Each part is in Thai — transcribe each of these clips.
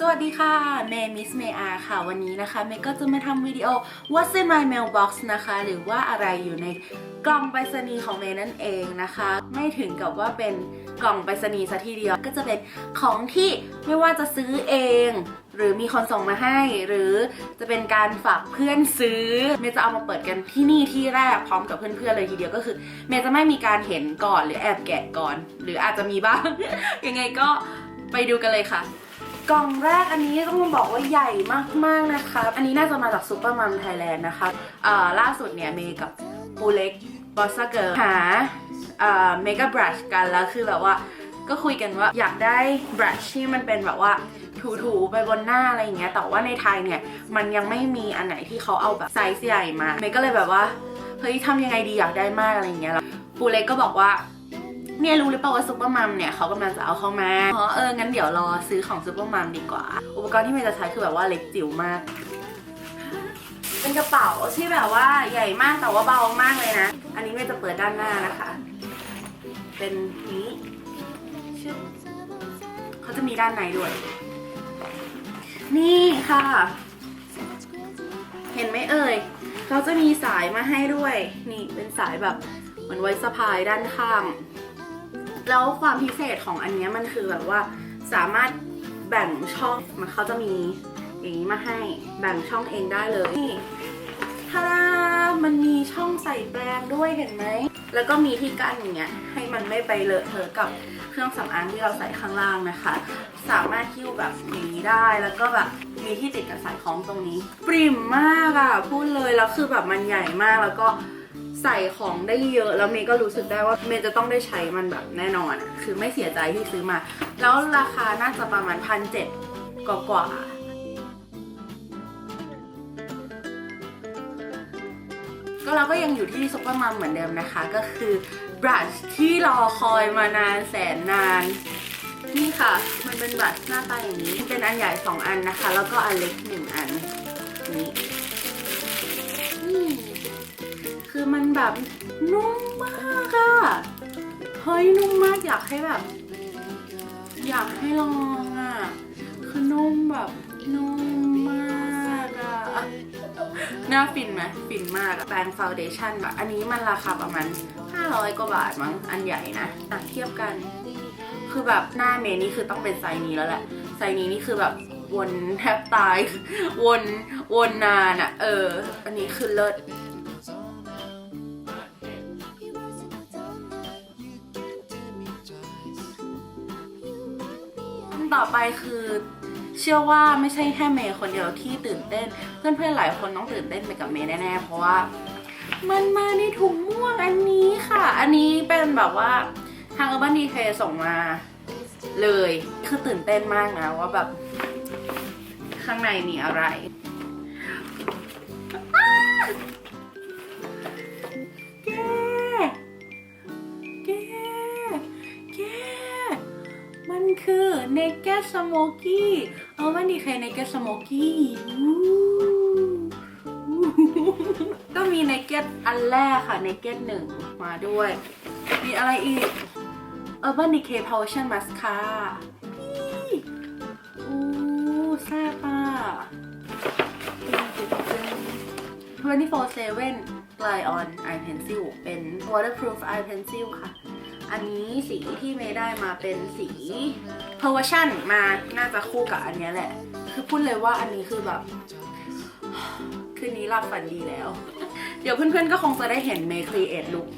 สวัสดีค่ะ เมย์มิสเมอาค่ะ วันนี้นะคะเมย์ก็จะมาทำวิดีโอ What's in my mailbox นะคะ หรือว่าอะไรอยู่ในกล่องไปรษณีย์ของเมย์นั่นเองนะคะ ไม่ถึงกับว่าเป็นกล่องไปรษณีย์ซะทีเดียว ก็จะเป็นของที่ไม่ว่าจะซื้อเอง หรือมีคนส่งมาให้ หรือจะเป็นการฝากเพื่อนซื้อ เมย์จะเอามาเปิดกันที่นี่ที่แรกพร้อมกับเพื่อนๆเลยทีเดียวก็คือ เมย์จะไม่มีการเห็นก่อนหรือแอบแกะก่อน หรืออาจจะมีบ้าง ยังไงก็ไปดูกันเลยค่ะ กล่องแรกอันนี้ต้องบอกว่าใหญ่มากๆนะคะ อันนี้น่าจะมาจากซูเปอร์มัมไทยแลนด์นะคะอ่าล่าสุดเนี่ยเมย์กับปูเล็กบอสเกิร์หาอ่าเมกะบรัชกันแล้วคือแบบว่าก็คุยกันว่าอยากได้บรัชที่มันเป็นแบบว่าถูๆไปบนหน้าอะไรอย่างเงี้ย แต่ว่าในไทยเนี่ย มันยังไม่มีอันไหนที่เขาเอาแบบไซส์ใหญ่มา เมย์ก็เลยแบบว่า เฮ้ยทำยังไงดีอยากได้มากอะไรอย่างเงี้ยแล้วปูเล็กก็บอกว่า เนี่ยรู้หรือเปล่าว่าซุปเปอร์มัมเนี่ยเขากำลังจะเอาเข้ามาอ๋อเอองั้นเดี๋ยวรอซื้อของซุปเปอร์มัมดีกว่า อุปกรณ์ที่เมย์จะใช้คือแบบว่าเล็กจิ๋วมาก เป็นกระเป๋าที่แบบว่าใหญ่มากแต่ว่าเบามากเลยนะ อันนี้เมย์จะเปิดด้านหน้านะคะ เป็นนี้ชึบเขาจะมีด้านในด้วย นี่ค่ะ เห็นไหมเอ่ยเขาจะมีสายมาให้ด้วย นี่เป็นสายแบบเหมือนไว้สะพายด้านข้าง แล้วความพิเศษของอันนี้มันคือแบบว่าสามารถแบ่งช่องมันเขาจะมีอย่างนี้มาให้แบ่งช่องเองได้เลยนี่ถ้ามันมีช่องใส่แปรงด้วยเห็นไหม แล้วก็มีที่กั้นอย่างเงี้ยให้มันไม่ไปเลอะเทอะกับเครื่องสำอางที่เราใส่ข้างล่างนะคะ สามารถคิ้วแบบอย่างนี้ได้แล้วก็แบบมีที่ติดกับสายคล้องตรงนี้ ปริมมากอะพูดเลยแล้วคือแบบมันใหญ่มากแล้วก็ ใส่ของได้เยอะแล้วเมย์ก็รู้สึกได้ว่าเมย์จะต้องได้ใช้มันแบบแน่นอนอะคือไม่เสียใจที่ซื้อมา แล้วราคาน่าจะประมาณพันเจ็ดกว่ากว่าก็เราก็ยังอยู่ที่ซุปเปอร์มัมเหมือนเดิมนะคะ ก็คือบรัชที่รอคอยมานานแสนนาน นี่ค่ะ มันเป็นบัตรหน้าตาอย่างนี้ เป็นอันใหญ่สองอันนะคะ แล้วก็อันเล็กหนึ่งอันนี่นี่ มันแบบนุ่มมากอะเฮ้ยนุ่มมากอยากให้แบบ อยากให้ลองอะคือนุ่มแบบนุ่มมากอะน่าฟินไหมฟินมากอะแปรงฟาวเดชั่นแบบอันนี้มันราคาประมาณ 500 กว่าบาทมั้งอันใหญ่นะอะเทียบกัน คือแบบหน้าเมย์นี่คือต้องเป็นไซส์นี้แล้วแหละไซส์นี้นี่คือแบบวนแทบตาย วนวนนานอะเออ อันนี้คือเลิศ ต่อไปคือเชื่อว่าไม่ใช่แค่เมย์คนเดียวที่ตื่นเต้น เพื่อนๆหลายคนต้องตื่นเต้นไปกับเมย์แน่ๆเพราะว่า มันมาในถุงม่วงอันนี้ค่ะ อันนี้เป็นแบบว่าทาง Urban Decay ส่งมาเลย คือตื่นเต้นมากนะว่าแบบข้างในมีอะไร เนกเกสโมกี้เอาวันดีใครเนกเกสโมกี้ก็มีเนกเก็ตอันแรกค่ะเนกเก็ตหนึ่งมาด้วย มีอะไรอีก Urban Decay Potion Mascara อู้แซ่บป่ะ24/7 Glide On Eye Pencil เป็น Waterproof Eye Pencil ค่ะ อันนี้สีที่เมย์ได้มาเป็นสี Perversion มาน่าจะคู่กับอันนี้แหละ คือพูดเลยว่าอันนี้คือแบบ คืนนี้หลับฝันดีแล้ว เดี๋ยวเพื่อนๆก็คงจะได้เห็นเมย์ create look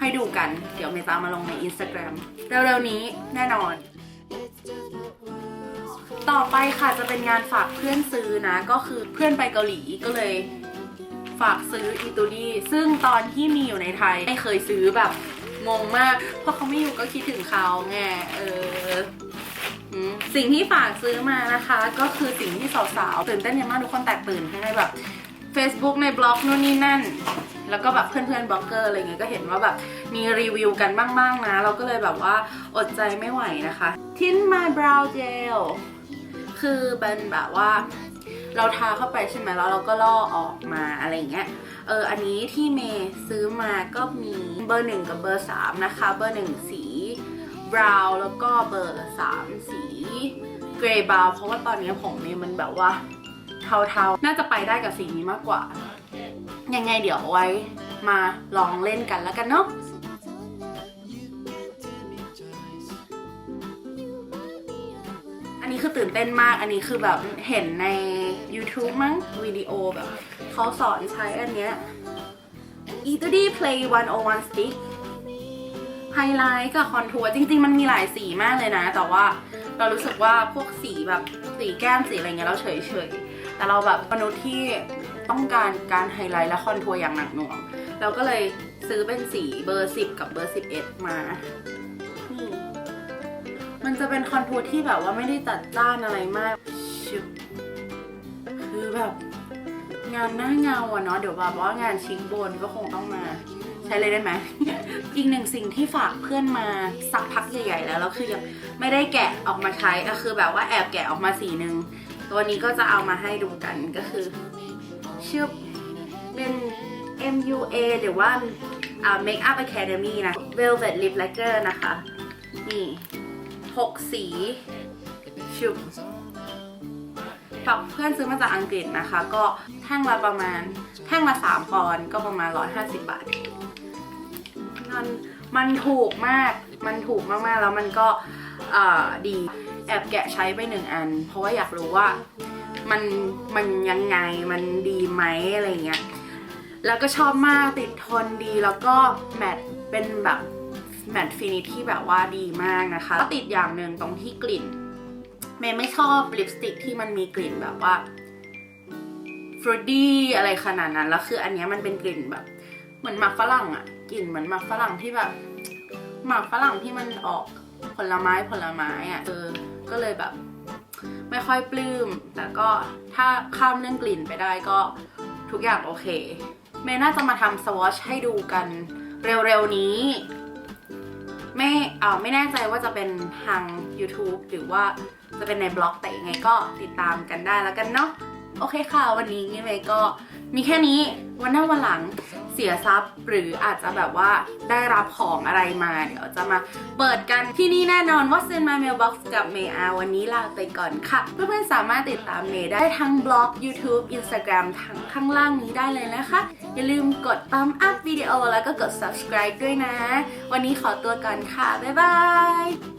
ให้ดูกัน เดี๋ยวเมย์จะเอามาลงใน Instagram เร็วๆนี้แน่นอน ต่อไปค่ะจะเป็นงานฝากเพื่อนซื้อนะ ก็คือเพื่อนไปเกาหลีก็เลยฝากซื้ออิตูลี่ซึ่งตอนที่มีอยู่ในไทยไม่เคยซื้อแบบงงมาก เพราะเขาไม่อยู่ก็คิดถึงเขาไงเออ สิ่งที่ฝากซื้อมานะคะ ก็คือสิ่งที่สาวๆตื่นเต้นกันมากทุกคนแตกตื่นในแบบ Facebook ในบล็อกนู่นนี่นั่น แล้วก็แบบเพื่อนๆบล็อกเกอร์อะไรเงี้ยก็เห็นว่าแบบมีรีวิวกันบ้างๆนะ เราก็เลยแบบว่าอดใจไม่ไหวนะคะ ทินมาบราวเจลคือเป็นแบบว่าเราทาเข้าไปใช่ไหมแล้วเราก็ล่อออกมาอะไรเงี้ย เอออันนี้ที่เมย์ซื้อมาก็มีเบอร์หนึ่งกับเบอร์สามนะคะ เบอร์หนึ่งสี บราวน์แล้วก็เบอร์สามสีเกรย์บราวน์เพราะว่าตอนนี้ผมเนี่ยมันแบบว่าเทาๆ น่าจะไปได้กับสีนี้มากกว่า ยังไงเดี๋ยวไว้มาลองเล่นกันแล้วกันเนาะอันนี้คือตื่นเต้นมาก อันนี้คือแบบเห็นใน YouTube มั้งวิดีโอแบบเขาสอนใช้อันเนี้ย e t u d y Play 101 Stick ไฮไลท์กับคอนทัวร์จริง ๆ มันมีหลายสีมากเลยนะ แต่ว่าเรารู้สึกว่าพวกสีแบบสีแก้มสีอะไรเงี้ยเราเฉยๆ แต่เราแบบมนุษย์ที่ต้องการการไฮไลท์และคอนทัวร์อย่างหนักหน่วง เราก็เลยซื้อเป็นสีเบอร์ 10 กับเบอร์ 11 มานี่มันจะเป็นคอนทัวร์ที่แบบว่าไม่ได้จัดจ้านอะไรมาก คือแบบงานหน้าเงาอะเนาะเดี๋ยวแบบว่างานชิ้งบนก็คงต้องมา ใช้เลยได้ไหม อีกหนึ่งสิ่งที่ฝากเพื่อนมาสักพักใหญ่ ๆ แล้วแล้วคือยังไม่ได้แกะออกมาใช้ก็คือแบบว่าแอบแกะออกมาสีหนึ่งตัวนี้ก็จะเอามาให้ดูกันก็คือชื่อเป็น MUA หรือว่าอ่า Makeup Academy นะ Velvet Lip Lacquer นะคะ นี่หกสีชุบฝากเพื่อนซื้อมาจากอังกฤษนะคะ ก็แท่งละประมาณแท่งละสามปอนด์ก็ประมาณ 150 บาท มันมันถูกมาก มันถูกมากๆ แล้วมันก็ดี แอบแกะใช้ไปหนึ่งอัน เพราะว่าอยากรู้ว่ามันมันยังไง มันดีไหมอะไรเงี้ย แล้วก็ชอบมากติดทนดีแล้วก็แมทเป็นแบบแมทฟินิชที่แบบว่าดีมากนะคะก็ติดอย่างหนึ่งตรงที่กลิ่นเมย์ไม่ชอบลิปสติกที่มันมีกลิ่นแบบว่าฟรุตดี้อะไรขนาดนั้น แล้วคืออันนี้มันเป็นกลิ่นแบบ เหมือนหมักฝรั่งอะ กลิ่นเหมือนหมักฝรั่งที่แบบหมักฝรั่งที่มันออกผลไม้ผลไม้อะเออก็เลยแบบ ไม่ค่อยปลื้ม แต่ก็ถ้าข้ามเรื่องกลิ่นไปได้ก็ทุกอย่างโอเค เมย์น่าจะมาทำสวอชให้ดูกันเร็วๆนี้ ไม่เอ่อไม่แน่ใจว่าจะเป็นทาง YouTube หรือว่าจะเป็นในบล็อกแต่ยังไงก็ติดตามกันได้แล้วกันเนาะโอเคค่ะ วันนี้เมย์ก็มีแค่นี้วันหน้าวันหลัง เสียทรัพย์ หรืออาจจะแบบว่าได้รับของอะไรมาเดี๋ยวจะมาเปิดกันที่นี่แน่นอนว่าเซนมาเมลบ็อกซ์กับเมย์อาวันนี้ลาไปก่อนค่ะ เพื่อนๆสามารถติดตามเมย์ได้ทั้งบล็อก YouTube Instagram ทั้งข้างล่างนี้ได้เลยนะคะ อย่าลืมกดตามอัพวิดีโอแล้วก็กด subscribe ด้วยนะ วันนี้ขอตัวก่อนค่ะ บ๊ายบาย